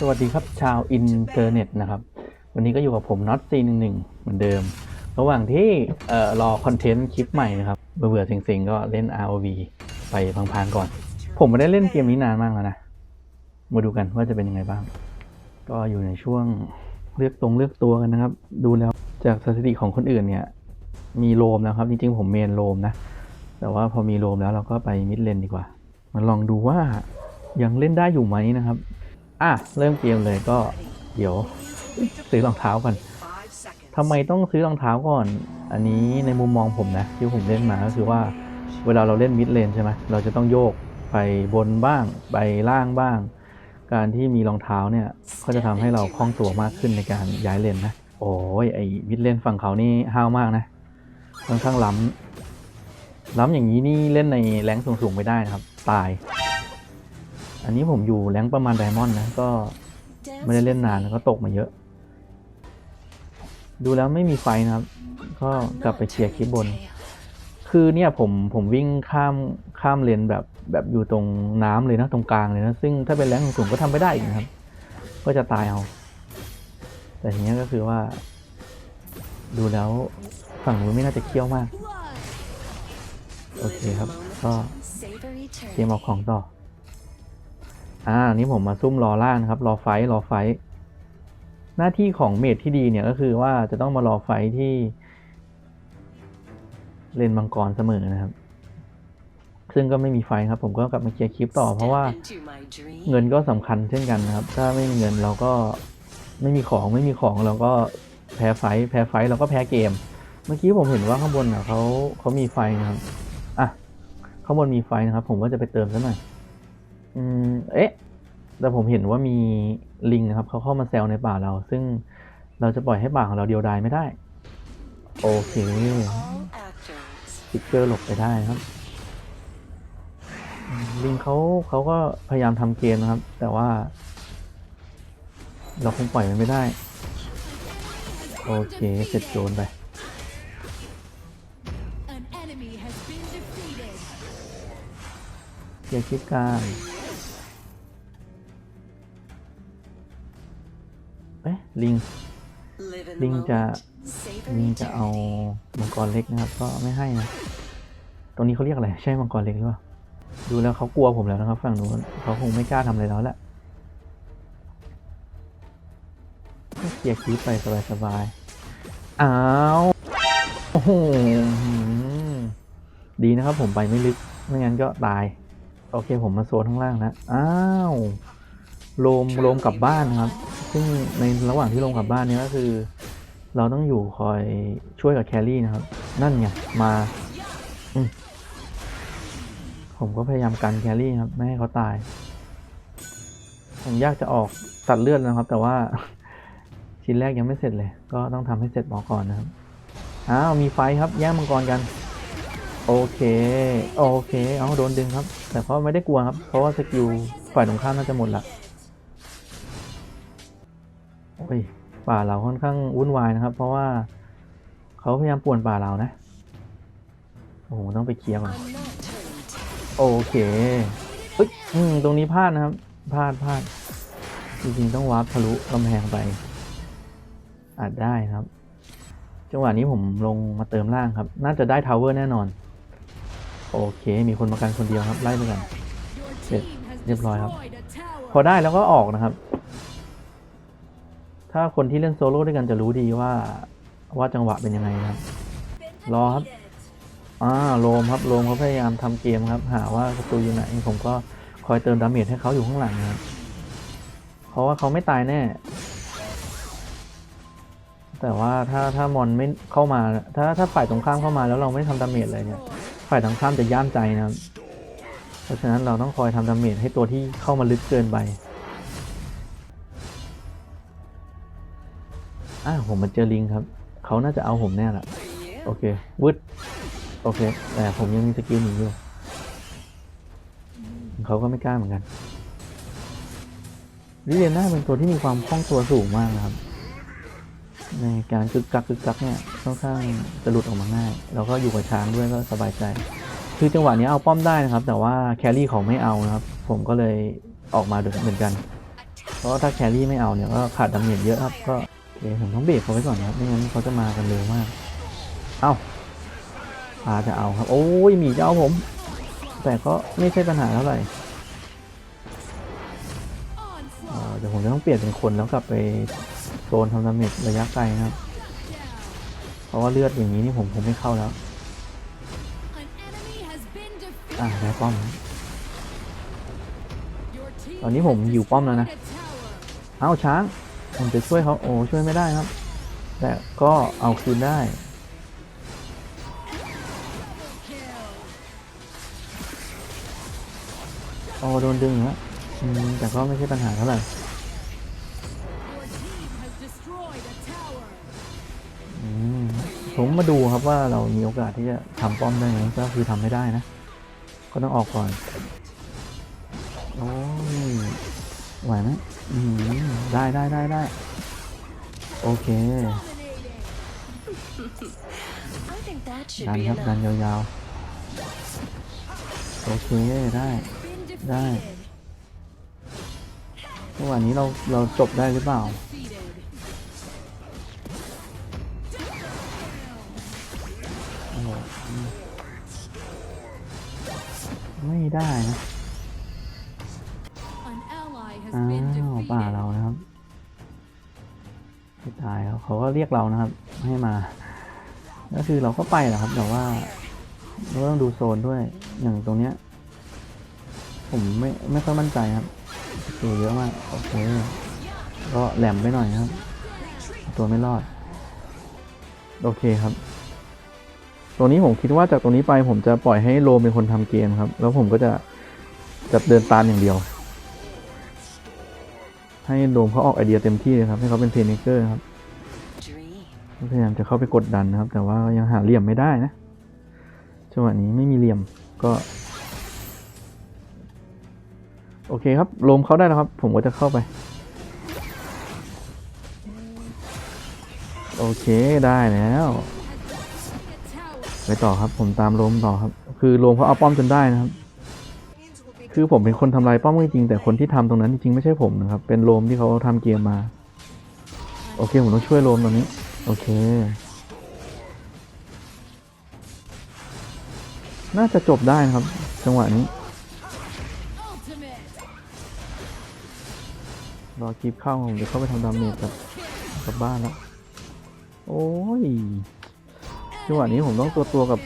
สวัสดีครับชาวอินเทอร์เน็ตนะครับ วันนี้ก็อยู่กับผมน็อตซีหนึ่งหนึ่งเหมือนเดิม ระหว่างที่เอ่อรอคอนเทนต์คลิปใหม่นะครับ เบื่อๆเซ็งๆ ก็เล่น ROV ไปพังๆก่อน ผมไม่ได้เล่นเกมนี้นานมากแล้วนะ มาดูกันว่าจะเป็นยังไงบ้าง ก็อยู่ในช่วงเลือกตรงเลือกตัวกันนะครับ ดูแล้วจากสถิติของคนอื่นเนี่ย มีโลมนะครับ จริงๆ ผมเมนโลมนะ แต่ว่าพอมีโลมแล้วเราก็ไปมิดเลนดีกว่ามาลองดูว่ายังเล่นได้อยู่ไหมนะครับ อะ เริ่มเกมเลยก็เดี๋ยวซื้อรองเท้าก่อนทำไมต้องซื้อรองเท้าก่อน อันนี้ในมุมมองผมนะที่ผมเล่นมาก็คือว่าเวลาเราเล่นมิดเลนใช่ไหมเราจะต้องโยกไปบนบ้าง ไปล่างบ้าง การที่มีรองเท้าเนี่ยก็จะทำให้เราคล่องตัวมากขึ้นในการย้ายเลนนะ โอ้ยไอ้มิดเลนฝั่งเขานี่ห้าวมากนะค่อนข้างล้ำล้ำอย่างนี้นี่เล่นในแรงสูงๆไม่ได้นะครับ ตาย อันนี้ผมอยู่แรงประมาณไดมอนด์นะ ก็ไม่ได้เล่นนานแล้วก็ตกมาเยอะ ดูแล้วไม่มีไฟนะครับ ก็กลับไปเชียร์คลิปบน คือเนี่ยผมผมวิ่งข้ามข้ามเลนแบบแบบอยู่ตรงน้ำเลยนะตรงกลางเลยนะ ซึ่งถ้าเป็นแรงสูงก็ทำไม่ได้อีกนะครับ ก็จะตายเอา แต่ทีนี้ก็คือว่า ดูแล้วฝั่งนู้นไม่น่าจะเคี่ยวมาก โอเคครับ ก็เตรียมเอาของต่อ อ่านี่ผมมาซุ่มรอล่างนะครับ รอไฟท์รอไฟท์หน้าที่ของเมดที่ดีเนี่ยก็คือว่าจะต้องมารอไฟท์ที่ เลนมังกรเสมอนะครับ ซึ่งก็ไม่มีไฟท์ครับ ผมก็กลับมาเคลียร์คลิปต่อ เพราะว่าเงินก็สำคัญเช่นกันนะครับ ถ้าไม่มีเงินเราก็ไม่มีของไม่มีของเราก็แพ้ไฟท์แพ้ไฟท์เราก็แพ้เกม เมื่อกี้ผมเห็นว่าข้างบนอะเขาเขามีไฟนะครับ อะข้างบนมีไฟนะครับ ผมว่าจะไปเติมซะหน่อย อืมเอ๊ะ แต่ผมเห็นว่ามีลิงนะครับเขาเข้ามาแซวในป่าเรา ซึ่งเราจะปล่อยให้ป่าของเราเดียวดายไม่ได้ โอเคฟิกเกอร์หลบไปได้ครับ ลิงเขาเขาก็พยายามทำเกมนะครับ แต่ว่า เราคงปล่อยมันไม่ได้ โอเค เสร็จโจนไปเกียร์คลิปกาง ลิงลิงจะลิงจะเอามังกรเล็กนะครับ ก็ไม่ให้นะตรงนี้เขาเรียกอะไร ใช่มังกรเล็กหรือเปล่าดูแล้วเขากลัวผมแล้วนะครับ ฝั่งนู้นเขาคงไม่กล้าทำอะไรแล้วแหละก็เคลียร์คลิปไปสบายๆอ้าวโอ้โหดีนะครับผมไปไม่ลึกไม่งั้นก็ตาย โอเคผมมาโซนข้างล่างนะ อ้าวโลมโลมกลับบ้านนะครับ ซึ่งในระหว่างที่ลงกลับบ้านเนี้ก็คือ เราต้องอยู่คอยช่วยกับแครี่นะครับ นั่นไงมาผมก็พยายามกันแครี่ครับ ไม่ให้เขาตาย ผมยากจะออกตัดเลือดนะครับ แต่ว่า ชิ้นแรกยังไม่เสร็จเลย ก็ต้องทำให้เสร็จหมอก่อนนะครับอ้าวมีไฟครับแย่งมังกรกัน โอเค โอเค เอาโดนดึงครับ แต่เขาไม่ได้กลัวครับ เพราะว่าสกิลฝ่ายตรงข้ามน่าจะหมดละ ป่าเราค่อนข้างวุ่นวายนะครับ เพราะว่าเขาพยายามป่วนป่าเรานะ โอ้โหต้องไปเคลียร์ก่อนโอเคเอ้ยตรงนี้พลาดนะครับพลาดพลาดจริงๆต้องวาร์ปทะลุกำแพงไปอาจได้ครับ จังหวะนี้ผมลงมาเติมล่างครับ น่าจะได้ทาวเวอร์แน่นอน โอเค มีคนมากันคนเดียวครับ ไล่ไปก่อน Your Yep, team has เรียบร้อยครับ พอได้แล้วก็ออกนะครับ ถ้าคนที่เล่นโซโล่ด้วยกันจะรู้ดีว่าว่าจังหวะเป็นยังไงครับ รอครับ อ่าโลมครับโลมเขาพยายามทำเกมครับ หาว่าศัตรูอยู่ไหนผมก็คอยเติมดาเมจให้เขาอยู่ข้างหลังครับ เพราะว่าเขาไม่ตายแน่ แต่ว่าถ้าถ้ามอนไม่เข้ามา ถ้าถ้าฝ่ายตรงข้ามเข้ามาแล้วเราไม่ทำดาเมจเลยเนี่ย ฝ่ายตรงข้ามจะย่ามใจนะครับ เพราะฉะนั้นเราต้องคอยทำดาเมจให้ตัวที่เข้ามาลึกเกินไป อ่าผมมาเจอลิงครับ เขาน่าจะเอาผมแน่แหละโอเควึดโอเค แต่ผมยังมีสกิลหนีอยู่เขาก็ไม่กล้าเหมือนกันลิเลียน่าเป็นตัวที่มีความคล่องตัวสูงมากนะครับ ในการกึกกักกึกกักเนี่ยค่อนข้างจะหลุดออกมาง่าย แล้วก็อยู่กับช้างด้วยก็สบายใจ คือจังหวะนี้เอาป้อมได้นะครับ แต่ว่าแครี่เขาไม่เอานะครับ ผมก็เลยออกมาเหมือนกัน เพราะถ้าแครี่ไม่เอาเนี่ยก็ขาดดาเมจเยอะครับก็ เดี๋ยวผมต้องเบรกเขาไว้ก่อนนะครับไม่งั้นเขาจะมากันเร็วมาก เอ้าพาจะเอาครับ โอ้ยมีจะเอาผม แต่ก็ไม่ใช่ปัญหาเท่าไหร่เดี๋ยวผมจะต้องเปลี่ยนเป็นคนแล้วกลับไปโซนทำดาเมจระยะไกลนะครับ เพราะว่าเลือดอย่างนี้นี่ผมคงไม่เข้าแล้ว อะได้ป้อม ตอนนี้ผมอยู่ป้อมแล้วนะ เอ้าช้าง ผมจะช่วยเขาโอ้ช่วยไม่ได้ครับ แต่ก็เอาคืนได้โอ้โดนดึงฮะแต่ก็ไม่ใช่ปัญหาเท่าไหร่ผมมาดูครับว่าเรามีโอกาสที่จะทำป้อมได้ไหมก็คือทำไม่ได้นะ ก็ต้องออกก่อน โอ้ ไหวไหมอืมได้ได้ได้ได้โอเค Dominating. I think that should ดัน be ครับดัน enough. ยาวๆ โอเคได้ Been Right. defeated. เมื่อวานนี้เราเราจบได้หรือเปล่า Defeated. โอ้โหอืมไม่ได้นะ An ally has อ้า been วป่า defeated. เรานะครับไม่ตายครับเขาก็เรียกเรานะครับ ให้มา ก็คือเราก็ไปแหละครับ แต่ว่าเราก็ต้องดูโซนด้วย อย่างตรงเนี้ย ผมไม่ไม่ค่อยมั่นใจครับตัวเยอะมากโอเคก็แหลมไปหน่อยนะครับ ตัวไม่รอด โอเคครับตรงนี้ผมคิดว่าจากตรงนี้ไปผมจะปล่อยให้โรมเป็นคนทำเกมครับ แล้วผมก็จะจะเดินตามอย่างเดียว ให้โรมเขาออกไอเดียเต็มที่เลยครับ ให้เขาเป็นเพลย์เมเกอร์ครับพยายามจะเข้าไปกดดันนะครับ แต่ว่ายังหาเหลี่ยมไม่ได้นะจังหวะนี้ไม่มีเหลี่ยมก็ โอเคครับโรมเขาได้แล้วครับ ผมก็จะเข้าไป โอเคได้แล้ว ไปต่อครับผมตามโรมต่อครับ คือโรมเขาเอาป้อมจนได้นะครับ คือผมเป็นคนทำลายป้อมจริงแต่คนที่ทำตรงนั้นจริงไม่ใช่ผมนะครับ เป็นโรมที่เขาทำเกมมา โอเค ผมต้องช่วยโรมตรงนี้ โอเค น่าจะจบได้นะครับ จังหวะนี้ รอคลิปเข้าผมจะเข้าไปทำดาเมจกับกับบ้านแล้ว โอ้ย จังหวะนี้ผมต้องตัวตัวกับ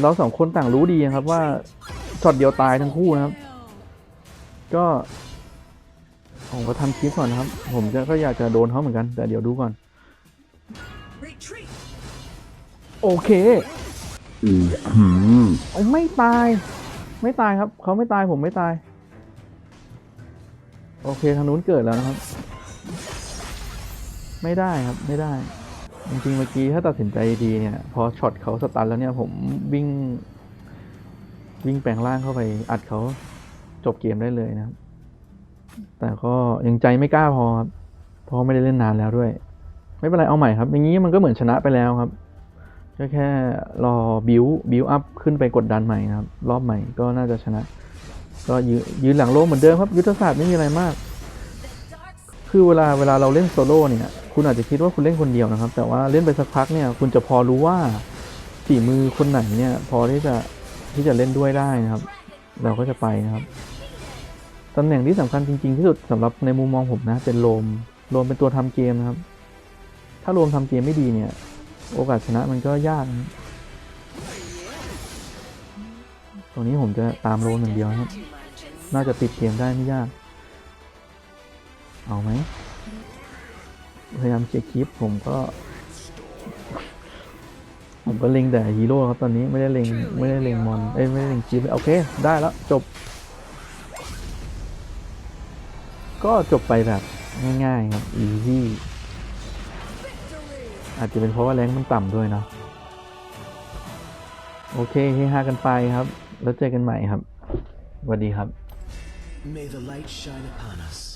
เราสองคนต่างรู้ดีครับว่า ช็อตเดียวตายทั้งคู่นะครับ Kill. ก็ผมก็ทำคลิปก่อนนะครับ ผมจะก็อยากจะโดนเขาเหมือนกัน แต่เดี๋ยวดูก่อน โอเคอืมหืมโอ้ไม่ตาย ไม่ตายครับ เขาไม่ตายผมไม่ตาย โอเคทางนู้นเกิดแล้วนะครับ ไม่ได้ครับไม่ได้ จริงๆเมื่อกี้ถ้าตัดสินใจดีเนี่ย พอช็อตเขาสตันแล้วเนี่ย ผมวิ่ง วิ่งแปลงร่างเข้าไปอัดเขาจบเกมได้เลยนะครับ แต่ก็ยังใจไม่กล้าพอครับเพราะไม่ได้เล่นนานแล้วด้วย ไม่เป็นไรเอาใหม่ครับ อย่างนี้มันก็เหมือนชนะไปแล้วครับก็แค่รอบิวบิวอัพขึ้นไปกดดันใหม่นะครับ รอบใหม่ก็น่าจะชนะ ก็ยืนยืนหลังโลเหมือนเดิมครับ ยุทธศาสตร์ไม่มีอะไรมาก คือเวลาเวลาเราเล่นโซโล่เนี่ย คุณอาจจะคิดว่าคุณเล่นคนเดียวนะครับ แต่ว่าเล่นไปสักพักเนี่ย คุณจะพอรู้ว่าฝีมือคนไหนเนี่ย พอที่จะ ที่จะเล่นด้วยได้นะครับ เราก็จะไปนะครับตำแหน่งที่สำคัญจริงๆที่สุดสำหรับในมุมมองผมนะ เป็นโลมโลมเป็นตัวทำเกมนะครับ ถ้าโลมทำเกมไม่ดีเนี่ย โอกาสชนะมันก็ยากนะตรงนี้ผมจะตามโลมอย่างเดียวครับ น่าจะปิดเกมได้ไม่ยาก เอาไหมพยายามเคลียคลิปผมก็ ผมก็เล็งแต่ฮีโร่ครับตอนนี้ไม่ได้เล็งไม่ได้เล็งมอนเอ้ยไม่ได้เล็งคลิปโอเค ได้แล้วจบ ก็จบไปแบบง่าย ๆ ครับ easy อาจจะเป็นเพราะว่าแรงมันต่ำด้วยเนาะโอเคเฮฮากันไปครับ แล้วเจอกันใหม่ครับสวัสดีครับ May the light shine upon us.